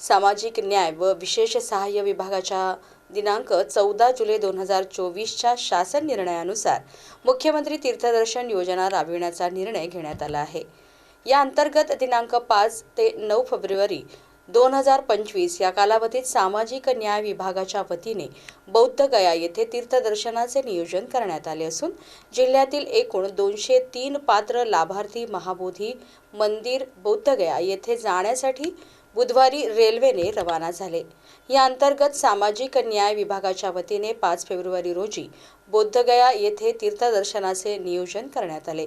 सामाजिक न्याय व विशेष सहाय्य विभागाच्या दिनांक चौदा जुलै दोन हजार चोवीसच्या शासन निर्णयानुसार मुख्यमंत्री तीर्थदर्शन योजना राबविण्याचा निर्णय घेण्यात आला आहे. या अंतर्गत दिनांक पाच ते नऊ फेब्रुवारी दोन हजार पंचवीस या कालावधीत सामाजिक न्याय विभागाच्या वतीने बौद्धगया येथे तीर्थदर्शनाचे नियोजन करण्यात आले असून जिल्ह्यातील एकूण दोनशे तीन पात्र लाभार्थी महाबोधी मंदिर बौद्धगया येथे जाण्यासाठी बुधवारी रेल्वेने रवाना झाले. या अंतर्गत सामाजिक न्याय विभागाच्या वतीने पाच फेब्रुवारी रोजी बौद्धगया येथे तीर्थदर्शनाचे नियोजन करण्यात आले.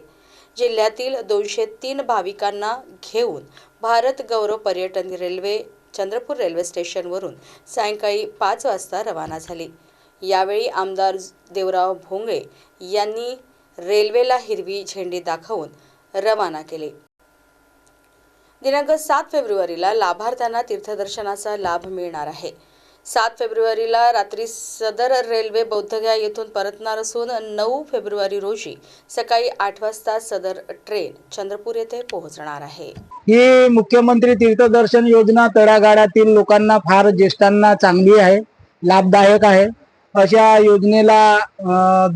जिल्ह्यातील दोनशे तीन भाविकांना घेऊन भारत गौरव पर्यटन रेल्वे चंद्रपूर रेल्वे स्टेशनवरून सायंकाळी पाच वाजता रवाना झाली. यावेळी आमदार देवराव भोंगळे यांनी रेल्वेला हिरवी झेंडी दाखवून रवाना केले. दिनांक सात फेब्रुवारीला लाभार्थ्यांना तीर्थदर्शनाचा लाभ मिळणार आहे. सात फेब्रुवारीला रात्री सदर रेल्वे बौद्धगया येथून परतणार असून नऊ फेब्रुवारी रोजी सकाळी आठ वाजता सदर ट्रेन चंद्रपूर येथे पोहोचणार आहे. ही मुख्यमंत्री तीर्थदर्शन योजना तळागाळातील लोकांना फार ज्येष्ठांना चांगली आहे लाभदायक आहे. अशा योजनेला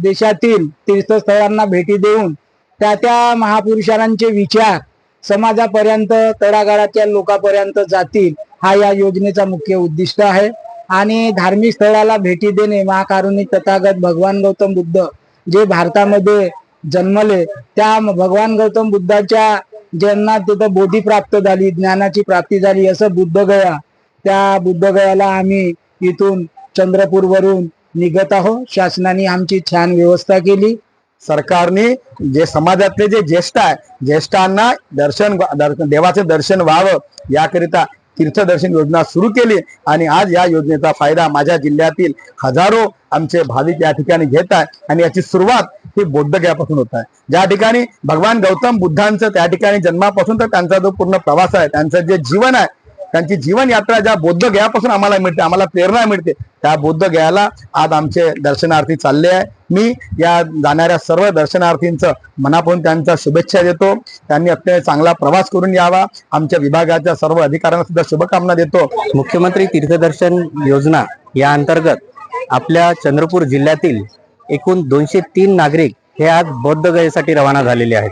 देशातील तीर्थस्थळांना भेटी देऊन त्या त्या महापुरुषांचे विचार समाजापर्यंत तळागाळाच्या लोकांपर्यंत जातील हा या योजनेचा मुख्य उद्दिष्ट आहे. आणि धार्मिक स्थळाला भेटी देणे महाकारुणी तथागत भगवान गौतम बुद्ध जे भारतामध्ये जन्मले त्या भगवान गौतम बुद्धाच्या ज्यांना तिथं बोधी प्राप्त झाली ज्ञानाची प्राप्ती झाली असं बुद्धगया त्या बुद्धगयाला आम्ही इथून चंद्रपूरवरून निघत आहोत. शासनाने आमची छान व्यवस्था केली. सरकारने जे समाजातले जे ज्येष्ठ आहे ज्येष्ठांना दर्शन दर्शन- देवाचे दर्शन व्हावं याकरिता तीर्थदर्शन योजना सुरू केली आणि आज या योजनेचा फायदा माझ्या जिल्ह्यातील हजारो आमचे भाविक या ठिकाणी घेत आहे आणि याची सुरुवात ही बौद्धगयापासून होत आहे. ज्या ठिकाणी भगवान गौतम बुद्धांचं त्या ठिकाणी जन्मापासून तर त्यांचा जो पूर्ण प्रवास आहे त्यांचं जे जीवन आहे त्यांची जीवनयात्रा ज्या बौद्ध गयापासून आम्हाला मिळते आम्हाला प्रेरणा मिळते त्या बौद्ध गयाला आज आमचे दर्शनार्थी चालले आहे. मी या जाणाऱ्या सर्व दर्शनार्थींचं मनापासून त्यांच्या शुभेच्छा देतो. त्यांनी अत्यंत चांगला प्रवास करून यावा. आमच्या विभागाच्या सर्व अधिकाऱ्यांना सुद्धा शुभकामना देतो. मुख्यमंत्री तीर्थदर्शन योजना या अंतर्गत आपल्या चंद्रपूर जिल्ह्यातील एकूण दोनशे तीन नागरिक हे आज बौद्ध गयेसाठी रवाना झालेले आहेत.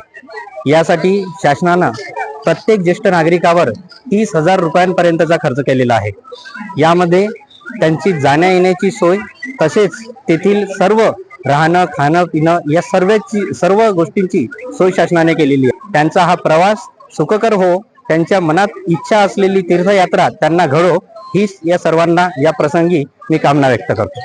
यासाठी शासनानं प्रत्येक ज्येष्ठ नागरिकावर तीस हजार रुपयांपर्यंतचा खर्च केलेला आहे. यामध्ये त्यांची जाण्या येण्याची सोय तसेच तेथील सर्व राहणं खाणं पिणं या सर्वची सर्व गोष्टींची सोय शासनाने केलेली आहे. त्यांचा हा प्रवास सुखकर हो त्यांच्या मनात इच्छा असलेली तीर्थयात्रा त्यांना घडो हीच या सर्वांना या प्रसंगी मी कामना व्यक्त करतो.